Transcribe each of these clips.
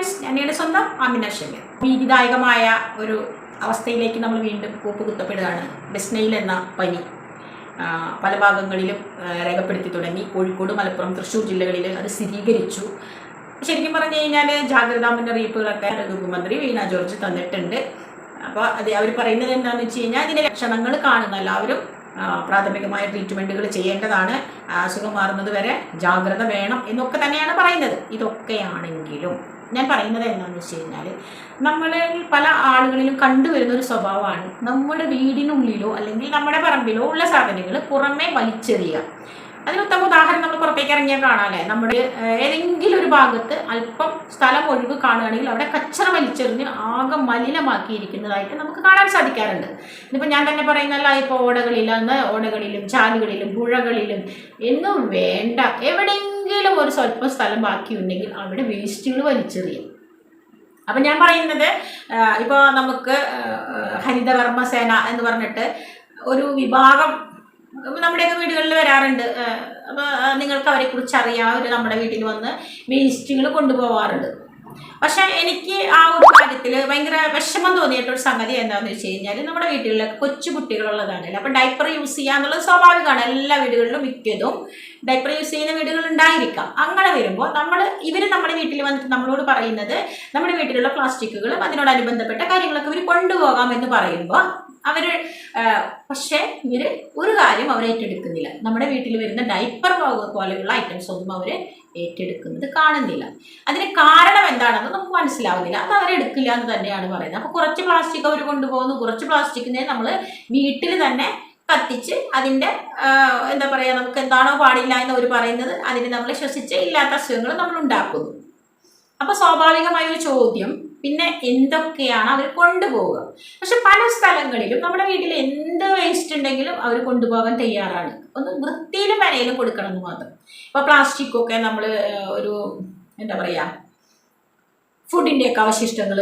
Friends ഞാനയുടെ സ്വന്തം അമിന ഷമീർ. ഭീതിദായകമായ ഒരു അവസ്ഥയിലേക്ക് നമ്മൾ വീണ്ടും കൂപ്പുകുത്തപ്പെടുകയാണ്. ബെസ്നയിൽ എന്ന പനി പല ഭാഗങ്ങളിലും രേഖപ്പെടുത്തി തുടങ്ങി. കോഴിക്കോട് മലപ്പുറം തൃശ്ശൂർ ജില്ലകളിൽ അത് സ്ഥിരീകരിച്ചു. ശരിക്കും പറഞ്ഞു കഴിഞ്ഞാൽ ജാഗ്രതാ മുന്നറിയിപ്പുകളൊക്കെ ആരോഗ്യമന്ത്രി വീണ ജോർജ് തന്നിട്ടുണ്ട്. അപ്പോൾ അത് അവർ പറയുന്നത് എന്താണെന്ന് വെച്ച് കഴിഞ്ഞാൽ അതിന്റെ ലക്ഷണങ്ങൾ കാണുന്ന എല്ലാവരും പ്രാഥമികമായ ട്രീറ്റ്മെന്റുകൾ ചെയ്യേണ്ടതാണ്. അസുഖം മാറുന്നത് വരെ ജാഗ്രത വേണം എന്നൊക്കെ തന്നെയാണ് പറയുന്നത്. ഇതൊക്കെയാണെങ്കിലും ഞാൻ പറയുന്നത് എന്താണെന്ന് വെച്ച് കഴിഞ്ഞാൽ നമ്മളിൽ പല ആളുകളിലും കണ്ടുവരുന്ന ഒരു സ്വഭാവമാണ് നമ്മുടെ വീടിനുള്ളിലോ അല്ലെങ്കിൽ നമ്മുടെ പറമ്പിലോ ഉള്ള സാധനങ്ങൾ പുറമേ വലിച്ചെറിയുക. അതിന് ഉത്തമ ഉദാഹരണം നമ്മൾ പുറത്തേക്ക് ഇറങ്ങിയാൽ കാണാല്ലേ നമ്മുടെ ഏതെങ്കിലും ഒരു ഭാഗത്ത് അല്പം സ്ഥലം ഒഴിവ് കാണുകയാണെങ്കിൽ അവിടെ കച്ചറ വലിച്ചെറിഞ്ഞ് ആകെ മലിനമാക്കിയിരിക്കുന്നതായിട്ട് നമുക്ക് കാണാൻ സാധിക്കാറുണ്ട്. ഇതിപ്പോൾ ഞാൻ തന്നെ പറയുന്നല്ല ഇപ്പോൾ ഓടകളിലാണ് ഓടകളിലും ചാലുകളിലും പുഴകളിലും എന്നും വേണ്ട എവിടെയെങ്കിലും ഒരു സ്വല്പം സ്ഥലം ബാക്കിയുണ്ടെങ്കിൽ അവിടെ വേസ്റ്റുകൾ വലിച്ചെറിയും. അപ്പം ഞാൻ പറയുന്നത് ഇപ്പോൾ നമുക്ക് ഹരിതകർമ്മസേന സേന എന്ന് പറഞ്ഞിട്ട് ഒരു വിഭാഗം നമ്മുടെയൊക്കെ വീടുകളിൽ വരാറുണ്ട്. അപ്പോൾ നിങ്ങൾക്ക് അവരെക്കുറിച്ച് അറിയാം. അവർ നമ്മുടെ വീട്ടിൽ വന്ന് വേസ്റ്റുകൾ കൊണ്ടുപോകാറുണ്ട് പക്ഷെ എനിക്ക് ആ ഒരു കാര്യത്തിൽ ഭയങ്കര വിഷമം തോന്നിയിട്ട് ഒരു സംഗതി എന്താണെന്ന് വെച്ച് കഴിഞ്ഞാൽ നമ്മുടെ വീട്ടിലൊക്കെ കൊച്ചു കുട്ടികളുള്ളതാണല്ലോ. അപ്പം ഡൈപ്പർ യൂസ് ചെയ്യുക എന്നുള്ളത് സ്വാഭാവികമാണ്. എല്ലാ വീടുകളിലും മിക്കതും ഡൈപ്പർ യൂസ് ചെയ്യുന്ന വീടുകൾ ഉണ്ടായിരിക്കാം. അങ്ങനെ വരുമ്പോൾ നമ്മൾ ഇവർ നമ്മുടെ വീട്ടിൽ വന്നിട്ട് നമ്മളോട് പറയുന്നത് നമ്മുടെ വീട്ടിലുള്ള പ്ലാസ്റ്റിക്കുകളും അതിനോടനുബന്ധപ്പെട്ട കാര്യങ്ങളൊക്കെ ഇവർ കൊണ്ടുപോകാം എന്ന് പറയുമ്പോൾ അവർ പക്ഷേ ഇവർ ഒരു കാര്യം അവർ ഏറ്റെടുക്കുന്നില്ല. നമ്മുടെ വീട്ടിൽ വരുന്ന ഡൈപ്പർ പോലെയുള്ള ഐറ്റംസ് ഒന്നും അവർ ഏറ്റെടുക്കുന്നത് കാണുന്നില്ല. അതിന് കാരണം എന്താണെന്ന് നമുക്ക് മനസ്സിലാവുന്നില്ല. അത് അവരെടുക്കില്ല എന്ന് തന്നെയാണ് പറയുന്നത്. അപ്പോൾ കുറച്ച് പ്ലാസ്റ്റിക് അവർ കൊണ്ടുപോകുന്നു. കുറച്ച് പ്ലാസ്റ്റിക്കിനെ നമ്മൾ വീട്ടിൽ തന്നെ കത്തിച്ച് അതിന്റെ എന്താ പറയുക നമുക്ക് എന്താണോ പാടില്ല എന്ന് അവർ പറയുന്നത് അതിന് നമ്മൾ ശ്വസിച്ച് ഇല്ലാത്ത അസുഖങ്ങൾ നമ്മൾ ഉണ്ടാക്കുന്നു. അപ്പോൾ സ്വാഭാവികമായ ഒരു ചോദ്യം പിന്നെ എന്തൊക്കെയാണ് അവർ കൊണ്ടുപോവുക. പക്ഷെ പല സ്ഥലങ്ങളിലും നമ്മുടെ വീട്ടിൽ എന്ത് വേസ്റ്റ് ഉണ്ടെങ്കിലും അവർ കൊണ്ടുപോകാൻ തയ്യാറാണ്. ഒന്ന് വൃത്തിയിലും വരയിലും കൊടുക്കണം എന്ന് മാത്രം. പ്ലാസ്റ്റിക് ഒക്കെ നമ്മൾ ഒരു എന്താ പറയുക ഫുഡിന്റെയൊക്കെ അവശിഷ്ടങ്ങൾ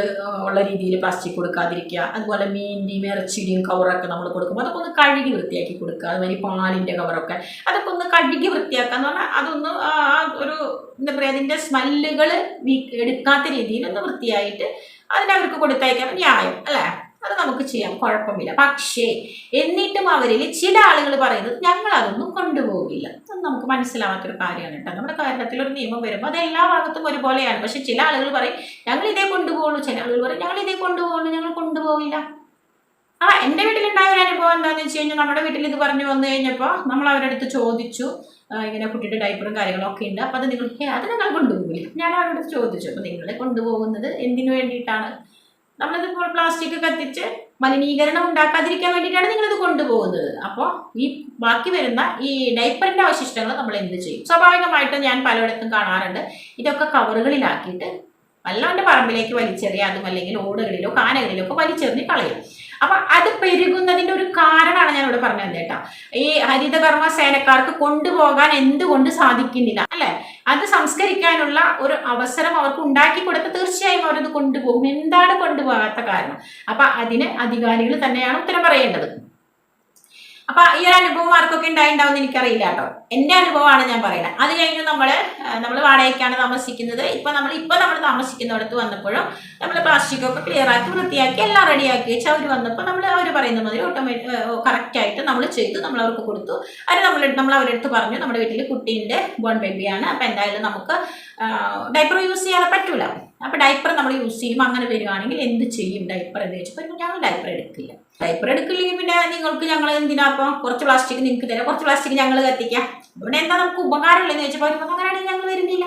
ഉള്ള രീതിയിൽ പ്ലാസ്റ്റിക് കൊടുക്കാതിരിക്കുക. അതുപോലെ മീനിന്റെയും ഇറച്ചിയുടെയും കവറൊക്കെ നമ്മൾ കൊടുക്കുമ്പോൾ അതൊക്കെ ഒന്ന് കഴുകി വൃത്തിയാക്കി കൊടുക്കുക. അതുമാതിരി പാലിന്റെ കവറൊക്കെ അതൊക്കെ ഒന്ന് കഴുകി വൃത്തിയാക്കുക എന്ന് പറഞ്ഞാൽ അതൊന്ന് ഒരു എന്താ പറയുക അതിന്റെ സ്മെല്ലുകൾ എടുക്കാത്ത രീതിയിൽ ഒന്ന് വൃത്തിയായിട്ട് അതിനവർക്ക് കൊടുത്തയക്കാൻ ന്യായം അല്ലേ? അത് നമുക്ക് ചെയ്യാം. കുഴപ്പമില്ല. പക്ഷേ എന്നിട്ടും അവരിൽ ചില ആളുകൾ പറയുന്നത് ഞങ്ങൾ അതൊന്നും കൊണ്ടുപോകില്ല. അത് നമുക്ക് മനസ്സിലാവാത്തൊരു കാര്യമാണ് കേട്ടോ. നമ്മുടെ കേരളത്തിൽ ഒരു നിയമം വരുമ്പോൾ അത് എല്ലാ ഭാഗത്തും ഒരുപോലെയാണ്. പക്ഷെ ചില ആളുകൾ പറയും ഞങ്ങൾ ഇതേ കൊണ്ടുപോകുള്ളൂ. ചില ആളുകൾ പറയും ഞങ്ങൾ ഇതേ കൊണ്ടുപോകുള്ളൂ. ഞങ്ങൾ കൊണ്ടുപോകില്ല. ആ എന്റെ വീട്ടിലുണ്ടായ ഒരു അനുഭവം എന്താണെന്ന് വെച്ച് കഴിഞ്ഞാൽ നമ്മുടെ വീട്ടിൽ ഇത് പറഞ്ഞു വന്നു കഴിഞ്ഞപ്പോൾ നമ്മൾ അവരുടെ അടുത്ത് ചോദിച്ചു. ഇങ്ങനെ കുട്ടിയുടെ ഡൈപ്പറും കാര്യങ്ങളും ഒക്കെ ഉണ്ട്. അപ്പോൾ അത് നിങ്ങൾ "ഹേ, അത് ഞങ്ങൾ കൊണ്ടുപോകില്ല. ഞാൻ അവരോട് ചോദിച്ചു അപ്പോൾ നിങ്ങളെ കൊണ്ടുപോകുന്നത് എന്തിനു വേണ്ടിയിട്ടാണ്? നമ്മളിതിപ്പോൾ പ്ലാസ്റ്റിക് കത്തിച്ച് മലിനീകരണം ഉണ്ടാക്കാതിരിക്കാൻ വേണ്ടിയിട്ടാണ് നിങ്ങളിത് കൊണ്ടുപോകുന്നത്. അപ്പോൾ ഈ ബാക്കി വരുന്ന ഈ ഡൈപ്പറിന്റെ അവശിഷ്ടങ്ങൾ നമ്മൾ എന്ത് ചെയ്യും? സ്വാഭാവികമായിട്ടും ഞാൻ പലയിടത്തും കാണാറുണ്ട്. ഇതൊക്കെ കവറുകളിലാക്കിയിട്ട് വല്ലാണ്ട് പറമ്പിലേക്ക് വലിച്ചെറിയാതും അല്ലെങ്കിൽ ഓടുകളിലോ കാനകളിലോ ഒക്കെ വലിച്ചെറിഞ്ഞ് കളയും. അപ്പൊ അത് പെരുകുന്നതിന്റെ ഒരു കാരണമാണ് ഞാൻ ഇവിടെ പറഞ്ഞത് കേട്ടോ. ഈ ഹരിതകർമ്മ സേനക്കാർക്ക് കൊണ്ടുപോകാൻ എന്തുകൊണ്ട് സാധിക്കുന്നില്ല അല്ലെ? അത് സംസ്കരിക്കാനുള്ള ഒരു അവസരം അവർക്ക് ഉണ്ടാക്കി കൊടുത്ത് തീർച്ചയായും അവരത് കൊണ്ടുപോകും. എന്താണ് കൊണ്ടുപോകാത്ത കാരണം? അപ്പൊ അതിന് അധികാരികൾ തന്നെയാണ് ഉത്തരം പറയേണ്ടത്. അപ്പൊ ഈ ഒരു അനുഭവം ആർക്കൊക്കെ ഉണ്ടായിണ്ടാവും എനിക്കറിയില്ല കേട്ടോ. എന്റെ അനുഭവമാണ് ഞാൻ പറയുന്നത്. അത് കഴിഞ്ഞ് നമ്മൾ നമ്മൾ വാടകയ്ക്കാണ് താമസിക്കുന്നത്. ഇപ്പൊ നമ്മൾ ഇപ്പൊ നമ്മൾ താമസിക്കുന്നിടത്ത് വന്നപ്പോഴും നമ്മൾ പ്ലാസ്റ്റിക് ഒക്കെ ക്ലിയർ ആക്കി വൃത്തിയാക്കി എല്ലാം റെഡിയാക്കി വെച്ച് അവർ വന്നപ്പോൾ നമ്മൾ അവർ പറയുന്ന മാതിരി ഓട്ടോമാറ്റിക് കറക്റ്റ് ആയിട്ട് നമ്മൾ ചെയ്തു. നമ്മൾ അവർക്ക് കൊടുത്തു. അവർ നമ്മൾ നമ്മൾ അവരുടെ അടുത്ത് പറഞ്ഞു നമ്മുടെ വീട്ടിൽ കുട്ടീന്റെ ബോൺ ബേബിയാണ് അപ്പൊ എന്തായാലും നമുക്ക് ഡൈപ്പർ യൂസ് ചെയ്യാതെ പറ്റൂല. അപ്പോൾ ഡൈപ്പർ നമ്മൾ യൂസ് ചെയ്യുമ്പോൾ അങ്ങനെ വരികയാണെങ്കിൽ എന്ത് ചെയ്യും? ഡൈപ്പർ എന്ന് വെച്ചപ്പോൾ ഞങ്ങൾ ഡൈപ്പർ എടുക്കില്ല. ഡൈപ്പർ എടുക്കില്ലെങ്കിൽ പിന്നെ നിങ്ങൾക്ക് ഞങ്ങൾ എന്തിനാ അപ്പോൾ കുറച്ച് പ്ലാസ്റ്റിക് നിങ്ങൾക്ക് തരാം. കുറച്ച് പ്ലാസ്റ്റിക് ഞങ്ങൾ കത്തിക്കാം. ഇവിടെ എന്താ നമുക്ക് ഉപകാരമുള്ളതെന്ന് അവർക്ക് അങ്ങനെയാണെങ്കിൽ ഞങ്ങൾ വരുന്നില്ല.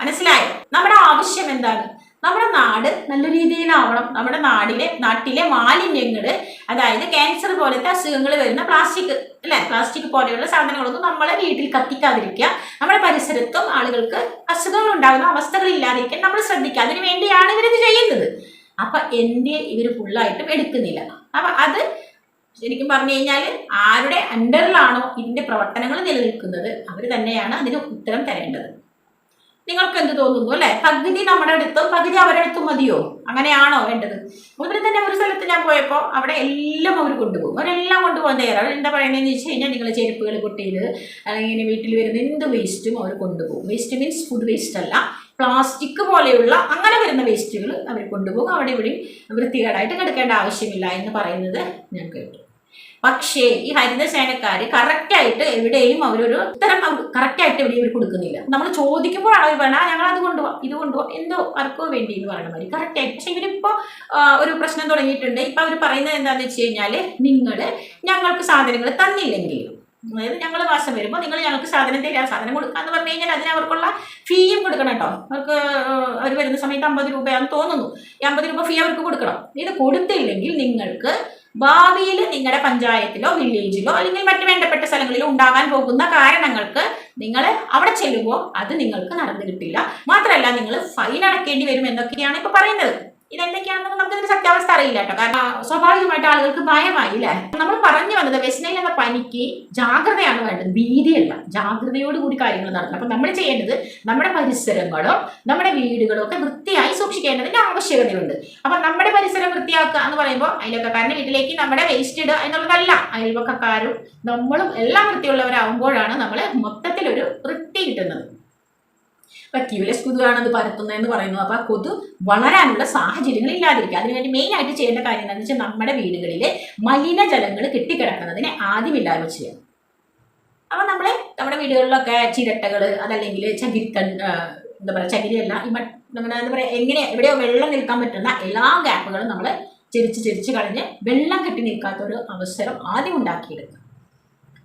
മനസ്സിലായോ? നമ്മുടെ ആവശ്യം എന്താണ്? നമ്മുടെ നാട് നല്ല രീതിയിലാവണം. നമ്മുടെ നാടിലെ നാട്ടിലെ മാലിന്യങ്ങൾ അതായത് ക്യാൻസർ പോലത്തെ അസുഖങ്ങൾ വരുന്ന പ്ലാസ്റ്റിക് അല്ലേ? പ്ലാസ്റ്റിക് പോലെയുള്ള സാധനങ്ങളൊന്നും നമ്മളെ വീട്ടിൽ കത്തിക്കാതിരിക്കുക. നമ്മുടെ പരിസരത്തും ആളുകൾക്ക് അസുഖങ്ങൾ ഉണ്ടാകുന്ന അവസ്ഥകൾ ഇല്ലാതിരിക്കാൻ നമ്മൾ ശ്രദ്ധിക്കുക. അതിനു വേണ്ടിയാണ് ഇവരിത് ചെയ്യുന്നത്. അപ്പൊ എന്തേ ഇവർ ഫുള്ളായിട്ടും എടുക്കുന്നില്ല. അപ്പൊ അത് ശരിക്കും പറഞ്ഞു കഴിഞ്ഞാൽ ആരുടെ അണ്ടറിലാണോ ഇതിന്റെ പ്രവർത്തനങ്ങൾ നിലനിൽക്കുന്നത്? അവർ തന്നെയാണ് അതിന് ഉത്തരം തരേണ്ടത്. നിങ്ങൾക്ക് എന്ത് തോന്നുന്നു അല്ലെ? പകുതി നമ്മുടെ അടുത്തും പകുതി അവരുടെ അടുത്തും മതിയോ? അങ്ങനെയാണോ വേണ്ടത്? അതുപോലെ തന്നെ ഒരു സ്ഥലത്ത് ഞാൻ പോയപ്പോൾ അവിടെ എല്ലാം അവർ കൊണ്ടുപോകും. അവരെല്ലാം കൊണ്ടുപോകാൻ തയ്യാറാണ് എന്താ പറയുന്നതെന്ന് വെച്ച് കഴിഞ്ഞാൽ നിങ്ങൾ ചെരുപ്പുകൾ കുട്ടിയിൽ അല്ലെങ്കിൽ വീട്ടിൽ വരുന്ന എന്ത് വേസ്റ്റും അവർ കൊണ്ടുപോകും. വേസ്റ്റ് മീൻസ് ഫുഡ് വേസ്റ്റ് അല്ല. പ്ലാസ്റ്റിക് പോലെയുള്ള അങ്ങനെ വരുന്ന വേസ്റ്റുകൾ അവർ കൊണ്ടുപോകും. അവിടെ ഇവിടെയും വൃത്തികേടായിട്ട് കിടക്കേണ്ട ആവശ്യമില്ല എന്ന് പറയുന്നത് ഞാൻ കേട്ടു. പക്ഷേ ഈ ഹരിതസേനക്കാർ കറക്റ്റായിട്ട് എവിടെയും അവരൊരു ഉത്തരം കറക്റ്റായിട്ട് എവിടെയും അവർ കൊടുക്കുന്നില്ല. നമ്മൾ ചോദിക്കുമ്പോഴാണ് അവർ പറഞ്ഞാൽ ഞങ്ങൾ അത് കൊണ്ടുപോകാം ഇത് കൊണ്ടുപോകാം എന്തോ ആർക്കോ വേണ്ടി എന്ന് പറയുന്ന മാതിരി കറക്റ്റായിട്ട് പക്ഷെ ഇവരിപ്പോൾ ഒരു പ്രശ്നം തുടങ്ങിയിട്ടുണ്ട്. ഇപ്പം അവർ പറയുന്നത് എന്താണെന്ന് വെച്ച് കഴിഞ്ഞാൽ നിങ്ങൾ ഞങ്ങൾക്ക് സാധനങ്ങൾ തന്നില്ലെങ്കിൽ അതായത് ഞങ്ങൾ മാസം വരുമ്പോൾ നിങ്ങൾ ഞങ്ങൾക്ക് സാധനം തരിക സാധനം കൊടുക്കുക എന്ന് പറഞ്ഞു കഴിഞ്ഞാൽ അതിന് അവർക്കുള്ള ഫീയും കൊടുക്കണം കേട്ടോ. അവർക്ക് അവർ വരുന്ന സമയത്ത് അമ്പത് രൂപയാണെന്ന് തോന്നുന്നു. ഈ അമ്പത് രൂപ ഫീ അവർക്ക് കൊടുക്കണം. ഇത് കൊടുത്തില്ലെങ്കിൽ നിങ്ങൾക്ക് ഭാവിയിൽ നിങ്ങളുടെ പഞ്ചായത്തിലോ വില്ലേജിലോ അല്ലെങ്കിൽ മറ്റു വേണ്ടപ്പെട്ട സ്ഥലങ്ങളിലോ ഉണ്ടാകാൻ പോകുന്ന കാരണങ്ങൾക്ക് നിങ്ങൾ അവിടെ ചെല്ലുമ്പോൾ അത് നിങ്ങൾക്ക് നടന്നു കിട്ടില്ല. മാത്രമല്ല നിങ്ങൾ ഫൈൻ അടക്കേണ്ടി വരും എന്നൊക്കെയാണ് ഇപ്പൊ പറയുന്നത്. ഇതെന്തൊക്കെയാണെന്ന് നമുക്കിതിന്റെ സത്യാവസ്ഥ അറിയില്ല കേട്ടോ. കാരണം സ്വാഭാവികമായിട്ട് ആളുകൾക്ക് ഭയമായി അല്ലേ നമ്മൾ പറഞ്ഞു വന്നത് വെസ്നൈൽ എന്ന പനിക്ക് ജാഗ്രതയാണ് വേണ്ടത് ഭീതിയല്ല. ജാഗ്രതയോട് കൂടി കാര്യങ്ങൾ നടത്തണം. അപ്പൊ നമ്മൾ ചെയ്യേണ്ടത് നമ്മുടെ പരിസരങ്ങളോ നമ്മുടെ വീടുകളോ ഒക്കെ വൃത്തിയായി സൂക്ഷിക്കേണ്ടതിന്റെ ആവശ്യകതയുണ്ട്. അപ്പൊ നമ്മുടെ പരിസരം വൃത്തിയാക്കുക എന്ന് പറയുമ്പോൾ അയൽവക്കക്കാരന്റെ വീട്ടിലേക്ക് നമ്മുടെ വേസ്റ്റ് ഇടുക എന്നുള്ളതല്ല. അയൽവക്കക്കാരും നമ്മളും എല്ലാം വൃത്തിയുള്ളവരാകുമ്പോഴാണ് നമ്മൾ മൊത്തത്തിൽ ഒരു വൃത്തി കിട്ടുന്നത്. അപ്പൊ ക്യൂലെസ് കൊതുകാണ് അത് പരത്തുന്നതെന്ന് പറയുന്നു. അപ്പൊ ആ കൊതു വളരാനുള്ള സാഹചര്യങ്ങൾ ഇല്ലാതിരിക്കുക. അതിനുവേണ്ടി മെയിൻ ആയിട്ട് ചെയ്യേണ്ട കാര്യം എന്താണെന്ന് വെച്ചാൽ നമ്മുടെ വീടുകളിലെ മലിനജലങ്ങൾ കെട്ടിക്കിടക്കുന്നതിനെ ആദ്യം ഇല്ലായ്മ ചെയ്യണം അപ്പൊ നമ്മൾ നമ്മുടെ വീടുകളിലൊക്കെ ചിരട്ടകൾ അതല്ലെങ്കിൽ ചകിരിക്കൺ എന്താ പറയുക ചകിരിയല്ല ഈ നമ്മുടെ എന്താ പറയുക എങ്ങനെ എവിടെയോ വെള്ളം നിൽക്കാൻ പറ്റുന്ന എല്ലാ ഗ്യാപ്പുകളും നമ്മൾ ചെരിച്ച് ചെരിച്ച് കളഞ്ഞ് വെള്ളം കെട്ടി നിൽക്കാത്ത ഒരു അവസരം ആദ്യം ഉണ്ടാക്കിയെടുക്കുക.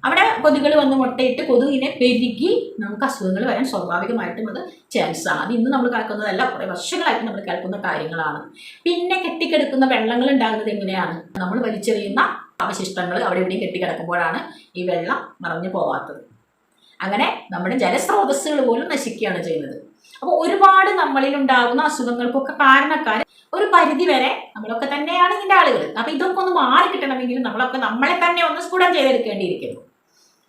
അവിടെ കൊതുകൾ വന്ന് മുട്ടയിട്ട് കൊതുകിനെ പെരുകി നമുക്ക് അസുഖങ്ങൾ വരാൻ സ്വാഭാവികമായിട്ടും അത് ചാൻസ് ആണ്. അത് ഇന്ന് നമ്മൾ കേൾക്കുന്നതല്ല കുറേ വർഷങ്ങളായിട്ട് നമ്മൾ കേൾക്കുന്ന കാര്യങ്ങളാണ്. പിന്നെ കെട്ടിക്കിടക്കുന്ന വെള്ളങ്ങൾ ഉണ്ടാകുന്നത് എങ്ങനെയാണ്? നമ്മൾ വലിച്ചെറിയുന്ന അവശിഷ്ടങ്ങൾ അവിടെ ഇവിടെയും കെട്ടിക്കിടക്കുമ്പോഴാണ് ഈ വെള്ളം മറഞ്ഞു പോവാത്തത്. അങ്ങനെ നമ്മുടെ ജലസ്രോതസ്സുകൾ പോലും നശിക്കുകയാണ് ചെയ്യുന്നത്. അപ്പോൾ ഒരുപാട് നമ്മളിൽ ഉണ്ടാകുന്ന അസുഖങ്ങൾക്കൊക്കെ കാരണക്കാർ ഒരു പരിധി വരെ നമ്മളൊക്കെ തന്നെയാണ് ഇതിന്റെ ആളുകൾ അപ്പൊ ഇതൊക്കെ ഒന്ന് മാറി കിട്ടണമെങ്കിൽ നമ്മളൊക്കെ നമ്മളെ തന്നെ ഒന്ന് സ്ഫുടം ചെയ്തെടുക്കേണ്ടിയിരിക്കുന്നു.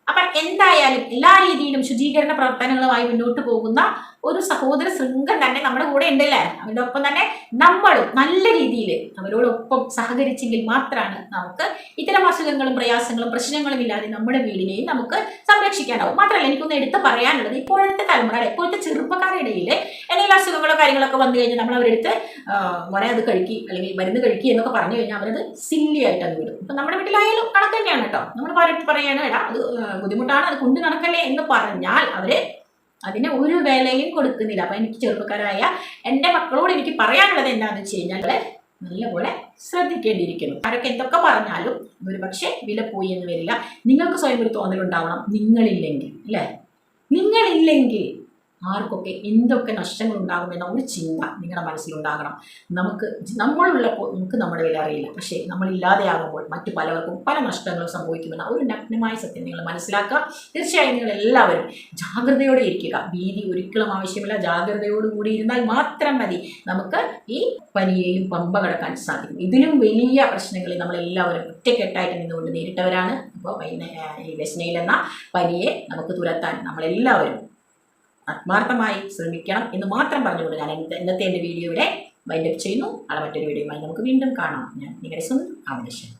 അപ്പൊ എന്തായാലും എല്ലാ രീതിയിലും ശുചീകരണ പ്രവർത്തനങ്ങളുമായി മുന്നോട്ട് പോകുന്ന ഒരു സഹോദര ശൃംഖം തന്നെ നമ്മുടെ കൂടെ ഉണ്ടല്ലേ? അവരുടെ ഒപ്പം തന്നെ നമ്മളും നല്ല രീതിയിൽ അവരോടൊപ്പം സഹകരിച്ചെങ്കിൽ മാത്രമാണ് നമുക്ക് ഇത്തരം അസുഖങ്ങളും പ്രയാസങ്ങളും പ്രശ്നങ്ങളും ഇല്ലാതെ നമ്മുടെ വീടിനെയും നമുക്ക് സംരക്ഷിക്കാനാവും. മാത്രമല്ല എനിക്കൊന്ന് എടുത്ത് പറയാനുള്ളത് ഇപ്പോഴത്തെ തലമുറ ഇപ്പോഴത്തെ ചെറുപ്പക്കാരുടെ ഇടയിൽ എന്തെങ്കിലും അസുഖങ്ങളോ കാര്യങ്ങളൊക്കെ വന്നു കഴിഞ്ഞാൽ നമ്മൾ അവരെടുത്ത് മോനെ അത് കഴിക്കി അല്ലെങ്കിൽ മരുന്ന് കഴിക്കി എന്നൊക്കെ പറഞ്ഞു കഴിഞ്ഞാൽ അവരത് സില്ലി ആയിട്ട് അത് വിടും. ഇപ്പം നമ്മുടെ വീട്ടിലായാലും കണക്ക് തന്നെയാണ് കേട്ടോ. നമ്മൾ പറയുകയാണ് എടാ അത് ബുദ്ധിമുട്ടാണ് അത് കൊണ്ട് നടക്കല്ലേ എന്ന് പറഞ്ഞാൽ അവർ അതിന് ഒരു വിലയും കൊടുക്കുന്നില്ല. അപ്പൊ എനിക്ക് ചെറുപ്പക്കാരായ എന്റെ മക്കളോട് എനിക്ക് പറയാനുള്ളത് എന്താണെന്ന് വെച്ച് കഴിഞ്ഞാൽ നല്ലപോലെ ശ്രദ്ധിക്കേണ്ടിയിരിക്കുന്നു. ആരൊക്കെ എന്തൊക്കെ പറഞ്ഞാലും ഒരു പക്ഷേ വില പോയി എന്ന് വരില്ല. നിങ്ങൾക്ക് സ്വയം ഒരു തോന്നലുണ്ടാവണം. നിങ്ങളില്ലെങ്കിൽ അല്ലേ? നിങ്ങളില്ലെങ്കിൽ ആർക്കൊക്കെ എന്തൊക്കെ നഷ്ടങ്ങൾ ഉണ്ടാകുമെന്ന ഒരു ചിന്ത നിങ്ങളുടെ മനസ്സിലുണ്ടാകണം. നമുക്ക് നമ്മളുള്ളപ്പോൾ നമുക്ക് നമ്മുടെ വില അറിയില്ല. പക്ഷേ നമ്മളില്ലാതെയാകുമ്പോൾ മറ്റു പലവർക്കും പല നഷ്ടങ്ങളും സംഭവിക്കുമെന്ന ഒരു നഗ്നമായ സത്യം നിങ്ങൾ മനസ്സിലാക്കുക. തീർച്ചയായും നിങ്ങൾ എല്ലാവരും ജാഗ്രതയോടെ ഇരിക്കുക. ഭീതി ഒരിക്കലും ആവശ്യമില്ല. ജാഗ്രതയോട് കൂടി ഇരുന്നാൽ മാത്രം മതി നമുക്ക് ഈ പനിയെയും പമ്പ കടക്കാൻ സാധിക്കും. ഇതിലും വലിയ പ്രശ്നങ്ങളിൽ നമ്മളെല്ലാവരും ഒറ്റക്കെട്ടായിട്ട് നിന്നുകൊണ്ട് നേരിട്ടവരാണ്. അപ്പോൾ ഈ വെസ്നയിൽ എന്ന പനിയെ നമുക്ക് തുരത്താൻ നമ്മളെല്ലാവരും ആത്മാർത്ഥമായി ശ്രമിക്കണം എന്ന് മാത്രം പറഞ്ഞുകൊണ്ട് ഞാൻ ഇന്നത്തെ എന്റെ വീഡിയോ ഇവിടെ വൈൻഡപ്പ് ചെയ്യുന്നു. നാളെ മറ്റൊരു വീഡിയോയുമായി നമുക്ക് വീണ്ടും കാണാം. ഞാൻ നിങ്ങളുടെ സ്വന്തം ആവശ്യം